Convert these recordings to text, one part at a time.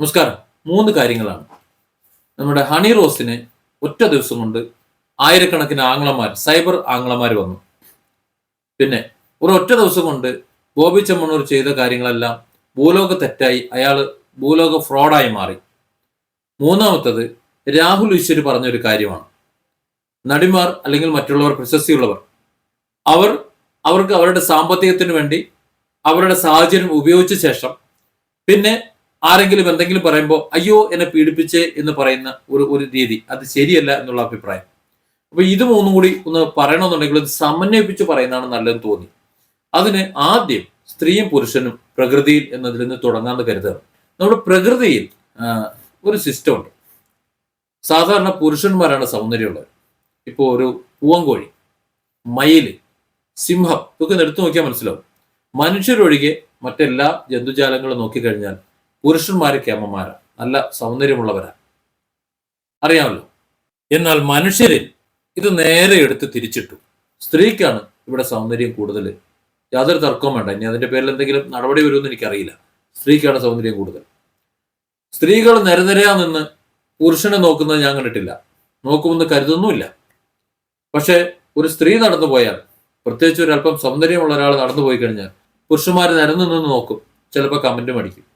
നമസ്കാരം. മൂന്ന് കാര്യങ്ങളാണ്. നമ്മുടെ ഹണി റോസിന് ഒറ്റ ദിവസം കൊണ്ട് ആയിരക്കണക്കിന് ആംഗ്ലമാർ സൈബർ ആംഗ്ലമാർ വന്നു. പിന്നെ ഒരു ഒറ്റ ദിവസം കൊണ്ട് ബോബി ചെമ്മണ്ണൂർ ചെയ്ത കാര്യങ്ങളെല്ലാം ഭൂലോക തെറ്റായി അയാൾ ഭൂലോക ഫ്രോഡായി മാറി. മൂന്നാമത്തത് രാഹുൽ ഈശ്വരി പറഞ്ഞൊരു കാര്യമാണ്. നടിമാർ അല്ലെങ്കിൽ മറ്റുള്ളവർ പ്രശസ്തിയുള്ളവർ അവർ അവർക്ക് അവരുടെ സാമ്പത്തികത്തിന് വേണ്ടി അവരുടെ സാഹചര്യം ഉപയോഗിച്ച ശേഷം പിന്നെ ആരെങ്കിലും എന്തെങ്കിലും പറയുമ്പോൾ അയ്യോ എന്നെ പീഡിപ്പിച്ചേ എന്ന് പറയുന്ന ഒരു ഒരു രീതി. അത് ശരിയല്ല എന്നുള്ള അഭിപ്രായം. അപ്പൊ ഇത് മൂന്നും കൂടി ഒന്ന് പറയണമെന്നുണ്ടെങ്കിൽ ഇത് സമന്വയിപ്പിച്ച് പറയുന്നതാണ് നല്ലതെന്ന് തോന്നി. അതിന് ആദ്യം സ്ത്രീയും പുരുഷനും പ്രകൃതിയിൽ എന്നതിൽ നിന്ന് തുടങ്ങാമെന്ന് കരുതുക. നമ്മുടെ പ്രകൃതിയിൽ ഒരു സിസ്റ്റം ഉണ്ട്. സാധാരണ പുരുഷന്മാരാണ് സൗന്ദര്യമുള്ളത്. ഇപ്പോൾ ഒരു പൂവങ്കോഴി മയിൽ സിംഹം ഇതൊക്കെ എടുത്തു നോക്കിയാൽ മനസ്സിലാവും. മനുഷ്യരൊഴികെ മറ്റെല്ലാ ജന്തുജാലങ്ങളും നോക്കിക്കഴിഞ്ഞാൽ പുരുഷന്മാര് അമ്മമാരാണ് നല്ല സൗന്ദര്യമുള്ളവരാണ് അറിയാമല്ലോ? എന്നാൽ മനുഷ്യരിൽ ഇത് നേരെ എടുത്ത് തിരിച്ചിട്ടു. സ്ത്രീക്കാണ് ഇവിടെ സൗന്ദര്യം കൂടുതൽ യാതൊരു തർക്കവും വേണ്ട. ഇനി അതിന്റെ പേരിൽ എന്തെങ്കിലും നടപടി വരുമെന്ന് എനിക്കറിയില്ല. സ്ത്രീക്കാണ് സൗന്ദര്യം കൂടുതൽ. സ്ത്രീകൾ നിരനിരയാ നിന്ന് പുരുഷനെ നോക്കുന്നത് ഞാൻ കണ്ടിട്ടില്ല. നോക്കുമെന്ന് കരുതുന്നുമില്ല. പക്ഷേ ഒരു സ്ത്രീ നടന്നു പോയാൽ പ്രത്യേകിച്ച് ഒരല്പം സൗന്ദര്യമുള്ള ഒരാൾ നടന്നു പോയി കഴിഞ്ഞാൽ പുരുഷന്മാർ നിരന്നു നിന്ന് നോക്കും. ചിലപ്പോൾ കമന്റും അടിക്കും.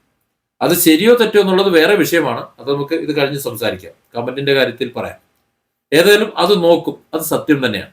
അത് ശരിയോ തെറ്റോ എന്നുള്ളത് വേറെ വിഷയമാണ്. അത് നമുക്ക് ഇത് കഴിഞ്ഞ് സംസാരിക്കാം. കമന്റിന്റെ കാര്യത്തിൽ പറയാം. ഏതായാലും അത് നോക്കും. അത് സത്യം തന്നെയാണ്.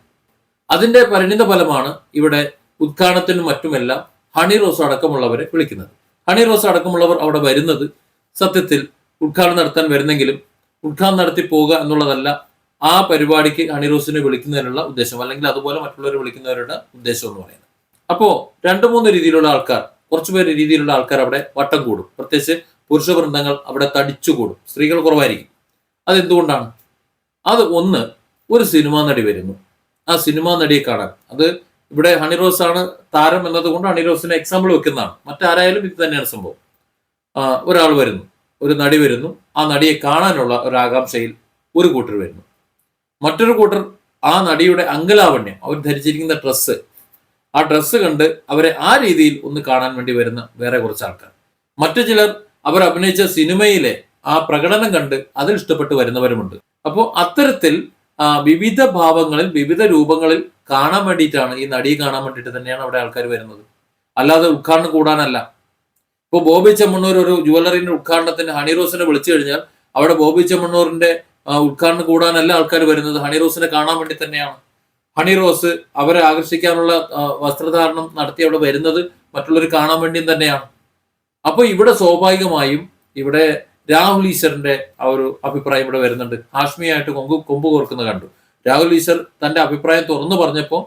അതിന്റെ പരിണിത ഫലമാണ് ഇവിടെ ഉദ്ഘാടനത്തിനും മറ്റുമെല്ലാം ഹണി റോസ് അടക്കമുള്ളവരെ വിളിക്കുന്നത്. ഹണി റോസ് അടക്കമുള്ളവർ അവിടെ വരുന്നത് സത്യത്തിൽ ഉദ്ഘാടനം നടത്താൻ വരുന്നെങ്കിലും ഉദ്ഘാടനം നടത്തി പോവുക എന്നുള്ളതല്ല ആ പരിപാടിക്ക് ഹണി റോസിനെ വിളിക്കുന്നതിനുള്ള ഉദ്ദേശം. അല്ലെങ്കിൽ അതുപോലെ മറ്റുള്ളവരെ വിളിക്കുന്നവരുടെ ഉദ്ദേശം എന്ന് പറയുന്നത്. അപ്പോ രണ്ടു മൂന്ന് രീതിയിലുള്ള ആൾക്കാർ കുറച്ചു പേര് രീതിയിലുള്ള ആൾക്കാർ അവിടെ വട്ടം കൂടും. പ്രത്യേകിച്ച് പുരുഷ വൃന്ദങ്ങൾ അവിടെ തടിച്ചു കൂടും. സ്ത്രീകൾ കുറവായിരിക്കും. അതെന്തുകൊണ്ടാണ്? അത് ഒന്ന് ഒരു സിനിമാ നടി വരുന്നു. ആ സിനിമാ നടിയെ കാണാൻ. അത് ഇവിടെ ഹണിറോസ് ആണ് താരം എന്നതുകൊണ്ട് ഹണി റോസിനെ എക്സാമ്പിൾ വെക്കുന്നതാണ്. മറ്റാരായാലും ഇത് തന്നെയാണ് സംഭവം. ഒരാൾ വരുന്നു. ഒരു നടി വരുന്നു. ആ നടിയെ കാണാനുള്ള ഒരു ആകാംക്ഷയിൽ ഒരു കൂട്ടർ വരുന്നു. മറ്റൊരു കൂട്ടർ ആ നടിയുടെ അങ്കലാവണ്യം അവർ ധരിച്ചിരിക്കുന്ന ഡ്രസ്സ് ആ ഡ്രസ്സ് കണ്ട് അവരെ ആ രീതിയിൽ ഒന്ന് കാണാൻ വേണ്ടി വരുന്ന വേറെ കുറച്ച് ആൾക്കാർ. മറ്റു ചിലർ അവർ അഭിനയിച്ച സിനിമയിലെ ആ പ്രകടനം കണ്ട് അതിൽ ഇഷ്ടപ്പെട്ട് വരുന്നവരുമുണ്ട്. അപ്പോൾ അത്തരത്തിൽ വിവിധ ഭാവങ്ങളിൽ വിവിധ രൂപങ്ങളിൽ കാണാൻ വേണ്ടിയിട്ടാണ് ഈ നടിയെ കാണാൻ വേണ്ടിയിട്ട് തന്നെയാണ് അവിടെ ആൾക്കാർ വരുന്നത്. അല്ലാതെ ഉദ്ഘാടനം കൂടാനല്ല. ഇപ്പോൾ ബോബി ചെമ്മണ്ണൂർ ഒരു ജുവലറിന്റെ ഉദ്ഘാടനത്തിന് ഹണി റോസിനെ വിളിച്ചു കഴിഞ്ഞാൽ അവിടെ ബോബി ചെമ്മണ്ണൂറിന്റെ ഉദ്ഘാടനം കൂടാനല്ല ആൾക്കാർ വരുന്നത്. ഹണി റോസിനെ കാണാൻ വേണ്ടി തന്നെയാണ്. ഹണി റോസ് അവരെ ആകർഷിക്കാനുള്ള വസ്ത്രധാരണം നടത്തി അവിടെ വരുന്നത് മറ്റുള്ളവർ കാണാൻ വേണ്ടിയും തന്നെയാണ്. അപ്പൊ ഇവിടെ സ്വാഭാവികമായും ഇവിടെ രാഹുൽ ഈശ്വറിന്റെ ആ ഒരു അഭിപ്രായം ഇവിടെ വരുന്നുണ്ട്. ഹാഷ്മിയായിട്ട് കൊമ്പ് കൊമ്പ് കോർക്കുന്ന കണ്ടു. രാഹുൽ ഈശ്വർ തന്റെ അഭിപ്രായം തുറന്നു പറഞ്ഞപ്പോൾ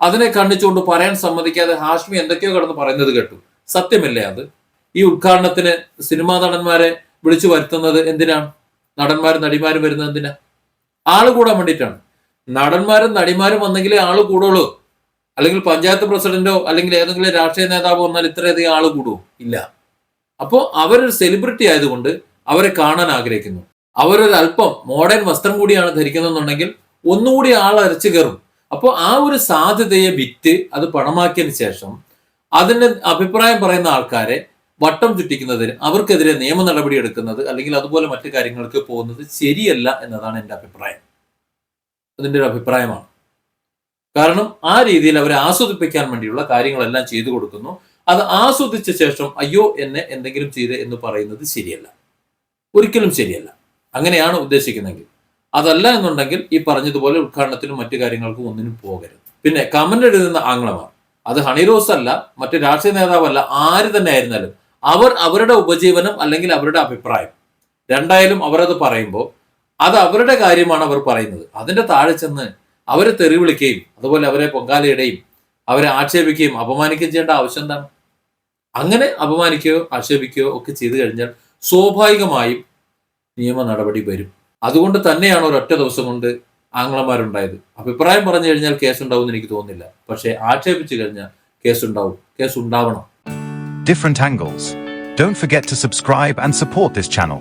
അതിനെ കണ്ണിച്ചുകൊണ്ട് പറയാൻ സമ്മതിക്കാതെ ഹാഷ്മി എന്തൊക്കെയോ കടന്ന് പറയുന്നത് കേട്ടു. സത്യമല്ലേ അത്? ഈ ഉദ്ഘാടനത്തിന് സിനിമാ നടന്മാരെ വിളിച്ചു വരുത്തുന്നത് എന്തിനാണ്? നടന്മാരും നടിമാരും വരുന്നത് എന്തിനാ? ആൾ കൂടാൻ വേണ്ടിയിട്ടാണ്. നടന്മാരും നടിമാരും വന്നെങ്കിലേ ആൾ കൂടുള്ളൂ. അല്ലെങ്കിൽ പഞ്ചായത്ത് പ്രസിഡന്റോ അല്ലെങ്കിൽ ഏതെങ്കിലും രാഷ്ട്രീയ നേതാവോ വന്നാൽ ഇത്രയധികം ആൾ കൂടുമോ ഇല്ല. അപ്പോൾ അവരൊരു സെലിബ്രിറ്റി ആയതുകൊണ്ട് അവരെ കാണാൻ ആഗ്രഹിക്കുന്നു. അവരൊരു അല്പം മോഡേൺ വസ്ത്രം കൂടിയാണ് ധരിക്കുന്നതെന്നുണ്ടെങ്കിൽ ഒന്നുകൂടി ആൾ അരച്ചു കയറും. അപ്പോൾ ആ ഒരു സാധ്യതയെ വിറ്റ് അത് പണമാക്കിയതിന് ശേഷം അതിന്റെ അഭിപ്രായം പറയുന്ന ആൾക്കാരെ വട്ടം ചുറ്റിക്കുന്നതിന് അവർക്കെതിരെ നിയമ നടപടി എടുക്കുന്നത് അല്ലെങ്കിൽ അതുപോലെ മറ്റു കാര്യങ്ങൾക്ക് പോകുന്നത് ശരിയല്ല എന്നതാണ് എന്റെ അഭിപ്രായം. അതിന്റെ ഒരു അഭിപ്രായമാണ്. കാരണം ആ രീതിയിൽ അവരെ ആസ്വദിപ്പിക്കാൻ വേണ്ടിയുള്ള കാര്യങ്ങളെല്ലാം ചെയ്തു കൊടുക്കുന്നു. അത് ആസ്വദിച്ച ശേഷം അയ്യോ എന്നെ എന്തെങ്കിലും ചെയ്ത് എന്ന് പറയുന്നത് ശരിയല്ല. ഒരിക്കലും ശരിയല്ല. അങ്ങനെയാണ് ഉദ്ദേശിക്കുന്നതെങ്കിൽ. അതല്ല എന്നുണ്ടെങ്കിൽ ഈ പറഞ്ഞതുപോലെ ഉദ്ഘാടനത്തിനും മറ്റു കാര്യങ്ങൾക്കും ഒന്നിനും പോകരുത്. പിന്നെ കമന്റ് എഴുതുന്ന ആംഗ്ലമാർ അത് ഹണിറോസ് അല്ല മറ്റു രാഷ്ട്രീയ നേതാവല്ല ആര് തന്നെ ആയിരുന്നാലും. അവർ അവരുടെ ഉപജീവനം അല്ലെങ്കിൽ അവരുടെ അഭിപ്രായം. രണ്ടായാലും അവരത് പറയുമ്പോൾ അത് അവരുടെ കാര്യമാണ് അവർ പറയുന്നത്. അതിന്റെ താഴെ ചെന്ന് അവരെ തെറി വിളിക്കുകയും അതുപോലെ അവരെ പൊങ്കാലയിടുകയും അവരെ ആക്ഷേപിക്കുകയും അപമാനിക്കുകയും ചെയ്യേണ്ട ആവശ്യം എന്താണ്? അങ്ങനെ അപമാനിക്കുകയോ ആക്ഷേപിക്കുകയോ ഒക്കെ ചെയ്തു കഴിഞ്ഞാൽ സ്വാഭാവികമായും നിയമ നടപടി വരും. അതുകൊണ്ട് തന്നെയാണ് ഒരൊറ്റ ദിവസം കൊണ്ട് ആംഗ്ലന്മാരുണ്ടായത്. അഭിപ്രായം പറഞ്ഞു കഴിഞ്ഞാൽ കേസ് ഉണ്ടാവും എന്ന് എനിക്ക് തോന്നുന്നില്ല. പക്ഷേ ആക്ഷേപിച്ചു കഴിഞ്ഞാൽ കേസ് ഉണ്ടാവും കേസ് ഉണ്ടാവണം different angles. Don't forget to subscribe and support this channel.